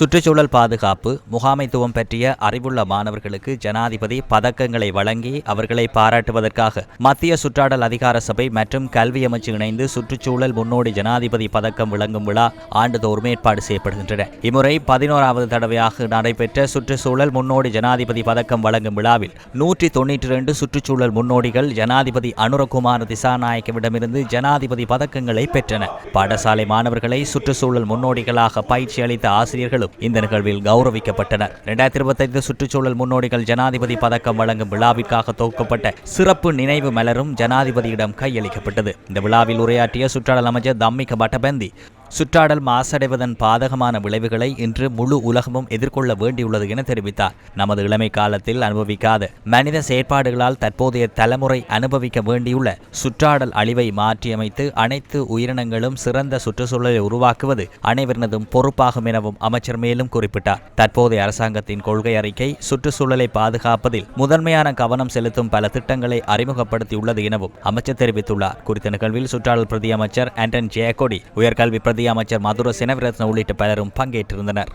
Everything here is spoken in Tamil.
சுற்றுச்சூழல் பாதுகாப்பு முகாமைத்துவம் பற்றிய அறிவுள்ள மாணவர்களுக்கு ஜனாதிபதி பதக்கங்களை வழங்கி அவர்களை பாராட்டுவதற்காக மத்திய சுற்றாடல் அதிகார சபை மற்றும் கல்வி அமைச்சு இணைந்து சுற்றுச்சூழல் முன்னோடி ஜனாதிபதி பதக்கம் வழங்கும் விழா ஆண்டுதோறும் ஏற்பாடு செய்யப்படுகின்றன. இம்முறை பதினோராவது தடவையாக நடைபெற்ற சுற்றுச்சூழல் முன்னோடி ஜனாதிபதி பதக்கம் வழங்கும் விழாவில் நூற்றி தொன்னூற்றி இரண்டு சுற்றுச்சூழல் முன்னோடிகள் ஜனாதிபதி அனுரகுமார் திசாநாயக்கவிடமிருந்து ஜனாதிபதி பதக்கங்களை பெற்றனர். பாடசாலை மாணவர்களை சுற்றுச்சூழல் முன்னோடிகளாக பயிற்சி அளித்த இந்த நிகழ்வில் கௌரவிக்கப்பட்டனர் இரண்டாயிரத்தி இருபத்தைந்து சுற்றுச்சூழல் முன்னோடிகள் ஜனாதிபதி பதக்கம் வழங்கும் விழாவிற்காக தொகுக்கப்பட்ட சிறப்பு நினைவு மலரும் ஜனாதிபதியிடம் கையளிக்கப்பட்டது. இந்த விழாவில் உரையாற்றிய சுற்றாடல் அமைச்சர் தம்மிக பட்டபந்தி சுற்றாடல் மாசடைவதன் பாதகமான விளைவுகளை இன்று முழு உலகமும் எதிர்கொள்ள வேண்டியுள்ளது என தெரிவித்தார். நமது இளமை காலத்தில் அனுபவிக்காத மனித செயற்பாடுகளால் தற்போதைய தலைமுறை அனுபவிக்க வேண்டியுள்ள சுற்றாடல் அழிவை மாற்றியமைத்து அனைத்து உயிரினங்களும் சிறந்த சுற்றுச்சூழலை உருவாக்குவது அனைவரினதும் பொறுப்பாகும் எனவும் அமைச்சர் மேலும் குறிப்பிட்டார். தற்போதைய அரசாங்கத்தின் கொள்கை அறிக்கை சுற்றுச்சூழலை பாதுகாப்பதில் முதன்மையான கவனம் செலுத்தும் பல திட்டங்களை அறிமுகப்படுத்தியுள்ளது எனவும் அமைச்சர் தெரிவித்துள்ளார். குறித்த நிகழ்வில் சுற்றாடல் பிரதி அமைச்சர் ஆண்டன் ஜெயக்கொடி உயர்கல்வி பிரதி அமைச்சர் மதுர சினவிரத்ன உள்ளிட்ட பலரும் பங்கேற்றிருந்தனர்.